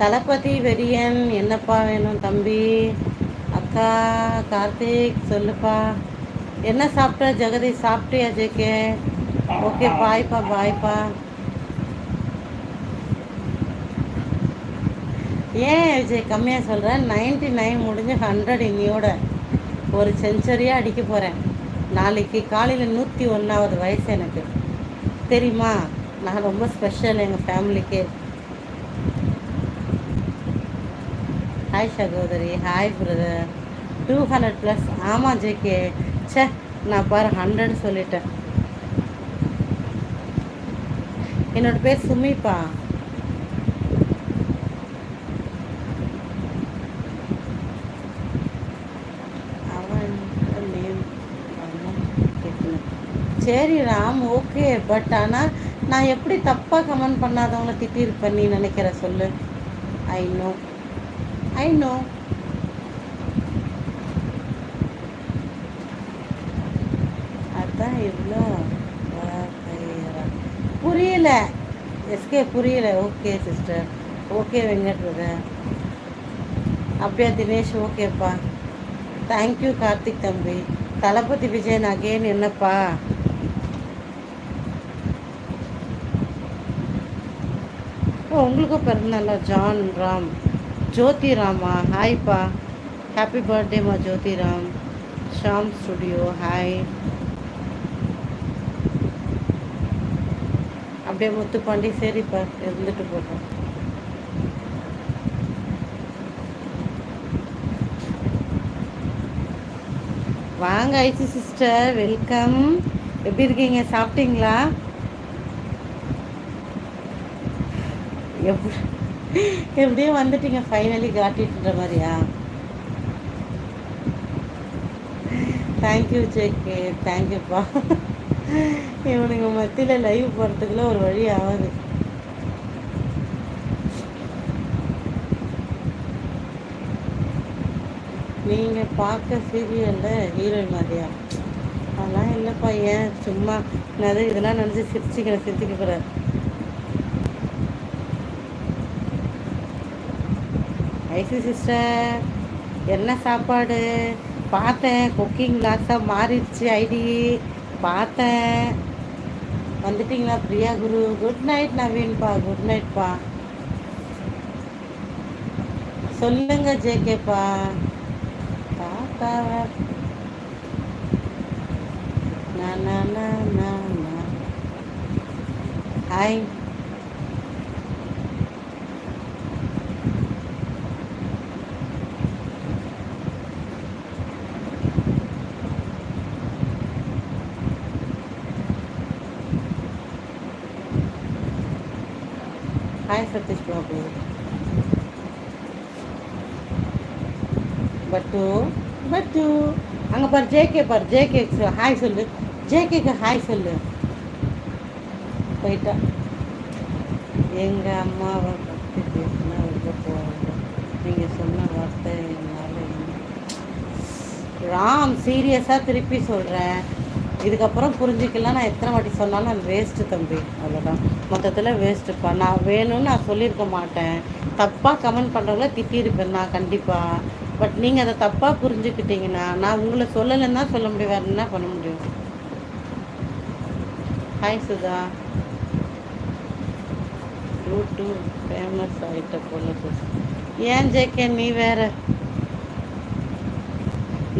தளபதி வெறியன் என்னப்பா வேணும் தம்பி? அக்கா கார்த்திக் சொல்லுப்பா. என்ன சாப்பிட்ட? ஜெகதி சாப்பிட்டியா ஜேகே? ஓகே பாய்ப்பா பாய்ப்பா. ஏன் விஜய் கம்மியாக சொல்கிறேன் நைன்டி நைன் முடிஞ்சு ஹண்ட்ரட் இன்னியோட ஒரு செஞ்சுரியாக அடிக்க போகிறேன் நாளைக்கு காலையில் நூற்றி ஒன்றாவது வயசு எனக்கு. தெரியுமா? நான் ரொம்ப ஸ்பெஷல் எங்கள் ஃபேமிலிக்கு. ஹாய் சகோதரி. Hi brother two hundred plus ஆமாம் ஜேகே சே நான் பாரு ஹண்ட்ரட் சொல்லிட்டேன். என்னோட பேர் சுமிப்பா. அவன் அவன் சரி ராம் ஓகே பட் ஆனால் நான் எப்படி தப்பாக கமெண்ட் பண்ணாதவங்கள திட்டிருப்பேன் நீ நினைக்கிற சொல்லு? I know I know. அதான் இவ்வளோ புரியல. எஸ்கே புரியல. Okay sister. Okay Venkat brother அப்படியா தினேஷ்? ஓகேப்பா. தேங்க்யூ கார்த்திக் தம்பி. தளபதி விஜயன் அகேன் என்னப்பா? ஓ உங்களுக்கும் பிறந்தநாளா ஜான் ராம். ஜோதி ராமா ஹாய்ப்பா ஹாப்பி பர்த்டேம்மா ஜோதி ராம் ஷாம் ஸ்டுடியோ ஹாய் அப்படியே முத்துப்பாண்டி சரிப்பா இருந்துட்டு போட்டோம் வாங்க ஐசி சிஸ்டர் வெல்கம். எப்படி இருக்கீங்க சாப்பிட்டீங்களா? எப்படி எப்படியோ வந்துட்டீங்க ஃபைனலி காட்டிட்டுன்ற மாதிரியா? தேங்க்யூ ஜேகே தேங்க்யூப்பா இவனுங்க மத்தியில் லைவ் போகிறதுக்குள்ள ஒரு வழி ஆகுது. நீங்கள் பார்க்க சீரியலில் ஹீரோயின் மாதிரியா? அதெல்லாம் இல்லைப்பா ஏன்? சும்மா நான் இதெல்லாம் நினச்சி சிரிச்சுக்கிறேன் சிரிச்சுக்க போகிறேன் ஐசி சிஸ்டர். என்ன சாப்பாடு? பார்த்தேன். குக்கிங் கிளாஸாக மாறிடுச்சு ஐடி பார்த்தேன். வந்துட்டிங்களா பிரியா குரு? குட் நைட் நவீன்பா. குட் நைட்ப்பா சொல்லுங்க ஜேகேப்பா தாத்தா. ஹாய் ஹாய் சதீஷ் பாபு பட்டு பட்டு அங்கே பார் ஜேகே பார் ஜேகே ஹாய் சொல்லு. ஜேகேக்கு ஹாய் சொல்லு. போயிட்டா. எங்கள் அம்மாவை பற்றி பேசினா ரொம்ப போவாங்க. நீங்கள் சொன்ன வார்த்தை என்னால் ராம் சீரியஸாக திருப்பி சொல்கிறேன் இதுக்கப்புறம் புரிஞ்சிக்கலாம் நான் எத்தனை வாட்டி சொன்னாலும் அது வேஸ்ட்டு தம்பி அவ்வளோதான் மொத்தத்தில் வேஸ்ட்டுப்பா நான் வேணும்னு நான் சொல்லியிருக்க மாட்டேன். தப்பாக கமெண்ட் பண்ணுறவங்கள திட்டியிருப்பேன் நான் கண்டிப்பாக பட் நீங்கள் அதை தப்பாக புரிஞ்சுக்கிட்டீங்கன்னா நான் உங்களை சொல்லலைன்னு தான் சொல்ல முடியும். வேறு என்ன பண்ண முடியும்? ஹாய் சுதா. யூடியூப் ஃபேமஸ் ஆகிட்ட போல ஏன் ஜேகே நீ வேற?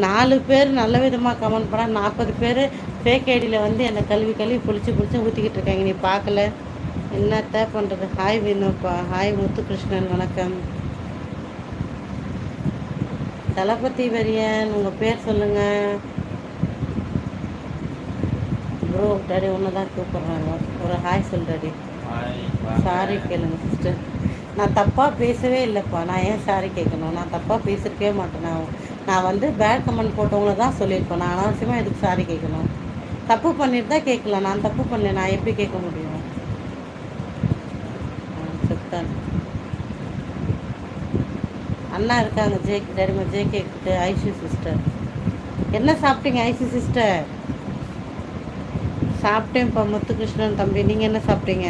நாலு பேர் நல்ல விதமாக கமெண்ட் பண்ணால் நாற்பது பேர் ஃபேக் ஐடியில் வந்து என்னை கழுவி கழுவி பிடிச்சி பிடிச்சி ஊற்றிக்கிட்டு இருக்காங்க. நீ பார்க்கல. என்னத்த பண்ணுறது ஹாய் வினோப்பா. ஹாய் முத்துகிருஷ்ணன். வணக்கம். தளபதி வரியன் உங்கள் பேர் சொல்லுங்கள் ப்ரோ டாடி ஒன்று தான் கூப்பிட்றாங்க. ஒரு ஹாய் சொல் டாடி. சாரி கேளுங்க சிஸ்டர் நான் தப்பாக பேசவே இல்லைப்பா. நான் ஏன் சாரி கேட்கணும்? நான் தப்பாக பேசியிருக்கவே மாட்டேன். நான் நான் வந்து பேட் கமெண்ட் போட்டவங்கள தான் சொல்லியிருப்பேன். நான் அனாவசியமாக எதுக்கு சாரி கேட்கணும்? தப்பு பண்ணிட்டு தான் கேட்கலாம். நான் தப்பு பண்ணல நான் எப்படி கேட்க முடியும்? செத்தான். அண்ணா இருக்காங்க ஜே டேடிமா ஜே கேக்கிட்டு ஐஷு சிஸ்டர். என்ன சாப்பிட்டீங்க ஐஷு சிஸ்டர்? சாப்பிட்டேன்ப்பா முத்துகிருஷ்ணன் தம்பி நீங்கள் என்ன சாப்பிட்டீங்க?